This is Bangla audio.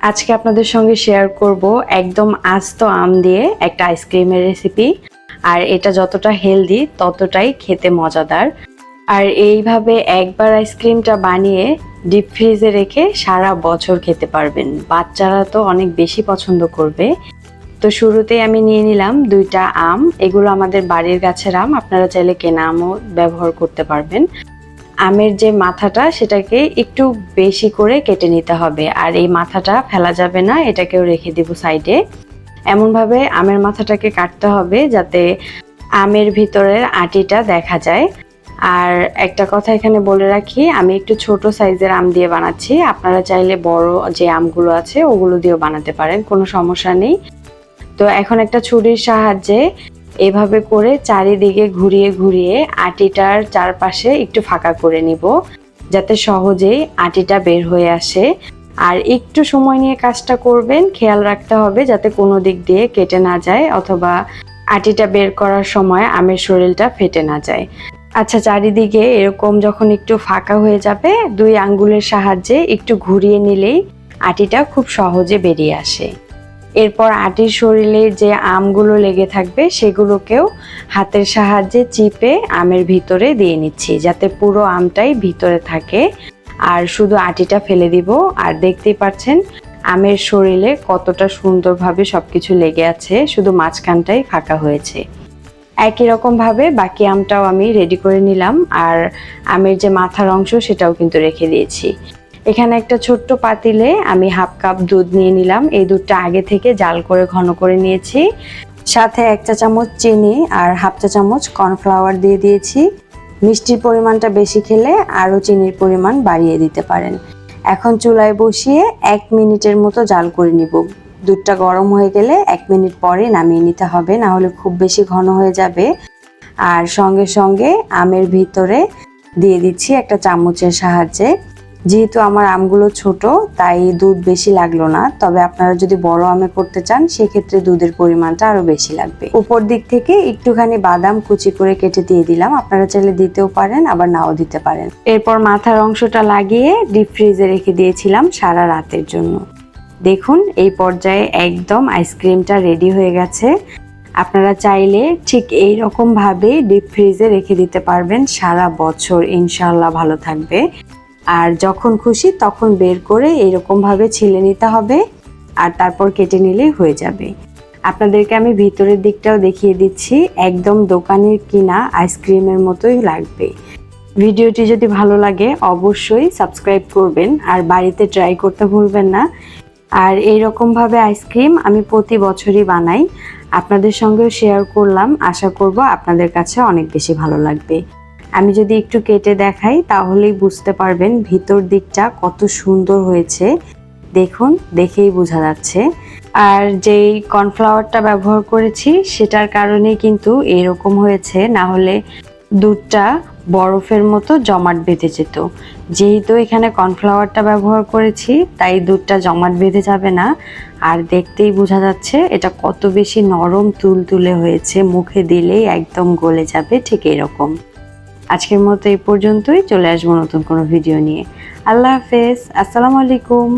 আজকে আপনাদের সঙ্গে শেয়ার করব একদম আস্ত আম দিয়ে একটা আইসক্রিমের রেসিপি আর এটা যতটা হেলদি ততটাই খেতে মজাদার। আর এইভাবে একবার আইসক্রিমটা বানিয়ে ডিপ ফ্রিজে রেখে সারা বছর খেতে পারবেন। বাচ্চারা তো অনেক বেশি পছন্দ করবে। তো শুরুতেই আমি নিয়ে নিলাম দুইটা আম। এগুলো আমাদের বাড়ির গাছের আম। আপনারা চাইলে কেনা আমও ব্যবহার করতে পারবেন। আমের যে মাথাটা, সেটাকে একটু বেশি করে কেটে নিতে হবে। আর এই মাথাটা ফেলা যাবে না, এটাকেও রেখে দিব সাইডে। এমনভাবে আমের মাথাটাকে কাটতে হবে যাতে আমের ভিতরের আটিটা দেখা যায়। আর একটা কথা এখানে বলে রাখি, আমি একটু ছোট সাইজের আম দিয়ে বানাচ্ছি। আপনারা চাইলে বড় যে আমগুলো আছে, ওগুলো দিয়েও বানাতে পারেন, কোনো সমস্যা নেই। তো এখন একটা ছুরির সাহায্যে এভাবে করে চারিদিকে ঘুরিয়ে ঘুরিয়ে আটিটার চারপাশে একটু ফাঁকা করে নিব, যাতে সহজেই আটিটা বের হয়ে আসে। আর একটু সময় নিয়ে কাজটা করবেন, খেয়াল রাখতে হবে যাতে কোনো দিক দিয়ে কেটে না যায় অথবা আটিটা বের করার সময় আমের শরীরটা ফেটে না যায়। আচ্ছা চারিদিকে এরকম যখন একটু ফাঁকা হয়ে যাবে, দুই আঙ্গুলের সাহায্যে একটু ঘুরিয়ে নিলেই আটিটা খুব সহজে বেরিয়ে আসে। এরপর আটির শরীরে যে আমগুলো লেগে থাকবে, সেগুলোকেও হাতের সাহায্যে চিপে আমের ভিতরে দিয়ে নিচ্ছি, যাতে পুরো আমটাই ভিতরে থাকে। আর শুধু আটিটা ফেলে দিব। আর দেখতেই পাচ্ছেন, আমের শরীরে কতটা সুন্দরভাবে সব কিছু লেগে আছে, শুধু মাঝখানটাই ফাঁকা হয়েছে। একই রকমভাবে বাকি আমটাও আমি রেডি করে নিলাম। আর আমের যে মাথার অংশ, সেটাও কিন্তু রেখে দিয়েছি। এখানে একটা ছোট্ট পাতিলে আমি হাফ কাপ দুধ নিয়ে নিলাম। এই দুধটা আগে থেকে জাল করে, ঘন করে নিয়েছি। সাথে এক চা চামচ চিনি আর হাফ চা চামচ কর্নফ্লাওয়ার দিয়ে দিয়েছি। মিষ্টির পরিমাণটা বেশি খেলে আরও চিনির পরিমাণ বাড়িয়ে দিতে পারেন। এখন চুলায় বসিয়ে এক মিনিটের মতো জাল করে নিব। দুধটা গরম হয়ে গেলে এক মিনিট পরে নামিয়ে নিতে হবে, না হলে খুব বেশি ঘন হয়ে যাবে। আর সঙ্গে সঙ্গে আমের ভিতরে দিয়ে দিচ্ছি একটা চামচের সাহায্যে যেহেতু আমার আমগুলো ছোট, তাই দুধ বেশি লাগল না। তবে আপনারা যদি বড় আমে করতে চান, সেক্ষেত্রে দুধের পরিমাণটা আরও বেশি লাগবে। উপর দিক থেকে একটুখানি বাদাম কুচি করে কেটে দিয়ে দিলাম। আপনারা চাইলে দিতেও পারেন, আবার নাও দিতে পারেন। এরপর মাথার অংশটা লাগিয়ে ডিপ ফ্রিজে রেখে দিয়েছিলাম সারা রাতের জন্য। দেখুন, এই পর্যায়ে একদম আইসক্রিমটা রেডি হয়ে গেছে। আপনারা চাইলে ঠিক এই রকম ভাবে ডিপ ফ্রিজে রেখে দিতে পারবেন সারা বছর। ইনশাল্লাহ ভালো থাকবে। আর যখন খুশি তখন বের করে এরকম ভাবে ছিলে নিতে হবে আর তারপর কেটে নিলেই হয়ে যাবে। আপনাদেরকে আমি ভিতরের দিকটাও দেখিয়ে দিচ্ছি, একদম দোকানের কিনা আইসক্রিমের মতোই লাগবে। ভিডিওটি যদি ভালো লাগে অবশ্যই সাবস্ক্রাইব করবেন আর বাড়িতে ট্রাই করতে ভুলবেন না। আর এই রকমভাবে আইসক্রিম আমি প্রতি বছরই বানাই। আপনাদের সঙ্গেও শেয়ার করলাম, আশা করব আপনাদের কাছে অনেক বেশি ভালো লাগবে। আমি যদি একটু কেটে দেখাই, তাহলেই বুঝতে পারবেন ভিতর দিকটা কত সুন্দর হয়েছে। দেখুন, দেখেই বোঝা যাচ্ছে। আর যেই কর্নফ্লাওয়ারটা ব্যবহার করেছি, সেটার কারণেই কিন্তু এরকম হয়েছে, না হলে দুধটা বরফের মতো জমাট বেঁধে যেত। যেহেতু এখানে কর্নফ্লাওয়ারটা ব্যবহার করেছি, তাই দুধটা জমাট বেঁধে যাবে না। আর দেখতেই বোঝা যাচ্ছে, এটা কত বেশি নরম, তুলতুলে হয়েছে। মুখে দিলেই একদম গলে যাবে, ঠিক এরকম। আজকের মতো এই পর্যন্তই। চলে আসব নতুন কোনো ভিডিও নিয়ে। আল্লাহ হাফেজ। আসসালামু আলাইকুম।